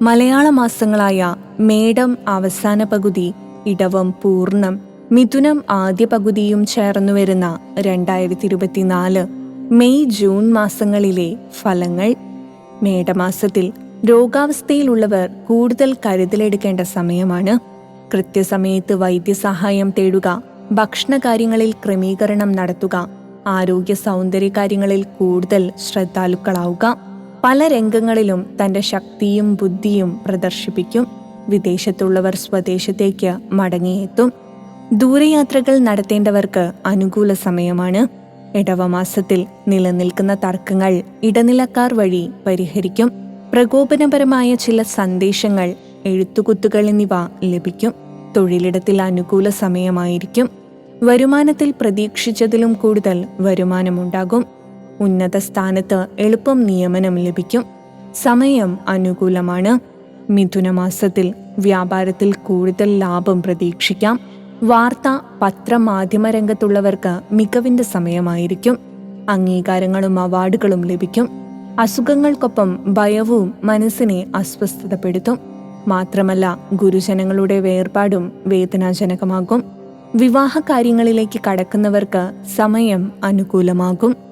മലയാള മാസങ്ങളായ മേടം അവസാന പകുതി ഇടവം പൂർണം മിഥുനം ആദ്യ പകുതിയും ചേർന്നു വരുന്ന രണ്ടായിരത്തി ഇരുപത്തിനാല് മെയ് ജൂൺ മാസങ്ങളിലെ ഫലങ്ങൾ. മേടമാസത്തിൽ രോഗാവസ്ഥയിലുള്ളവർ കൂടുതൽ കരുതലെടുക്കേണ്ട സമയമാണ്. കൃത്യസമയത്ത് വൈദ്യസഹായം തേടുക ഭക്ഷണകാര്യങ്ങളിൽ ക്രമീകരണം നടത്തുക ആരോഗ്യ സൗന്ദര്യകാര്യങ്ങളിൽ കൂടുതൽ ശ്രദ്ധാലുക്കളാവുക. പല രംഗങ്ങളിലും തന്റെ ശക്തിയും ബുദ്ധിയും പ്രദർശിപ്പിക്കും. വിദേശത്തുള്ളവർ സ്വദേശത്തേക്ക് മടങ്ങിയെത്തും. ദൂരയാത്രകൾ നടത്തേണ്ടവർക്ക് അനുകൂല സമയമാണ്. ഇടവമാസത്തിൽ നിലനിൽക്കുന്ന തർക്കങ്ങൾ ഇടനിലക്കാർ വഴി പരിഹരിക്കും. പ്രകോപനപരമായ ചില സന്ദേശങ്ങൾ എഴുത്തുകുത്തുകൾ എന്നിവ ലഭിക്കും. തൊഴിലിടത്തിൽ അനുകൂല സമയമായിരിക്കും. വരുമാനത്തിൽ പ്രതീക്ഷിച്ചതിലും കൂടുതൽ വരുമാനമുണ്ടാകും. ഉന്നത സ്ഥാനത്ത് എളുപ്പം നിയമനം ലഭിക്കും. സമയം അനുകൂലമാണ്. മിഥുന മാസത്തിൽ വ്യാപാരത്തിൽ കൂടുതൽ ലാഭം പ്രതീക്ഷിക്കാം. വാർത്ത പത്രമാധ്യമ രംഗത്തുള്ളവർക്ക് മികവിന്റെ സമയമായിരിക്കും. അംഗീകാരങ്ങളും അവാർഡുകളും ലഭിക്കും. അസുഖങ്ങൾക്കൊപ്പം ഭയവും മനസ്സിനെ അസ്വസ്ഥതപ്പെടുത്തും. മാത്രമല്ല ഗുരുജനങ്ങളുടെ വേർപാടും വേദനാജനകമാകും. വിവാഹ കാര്യങ്ങളിലേക്ക് കടക്കുന്നവർക്ക് സമയം അനുകൂലമാകും.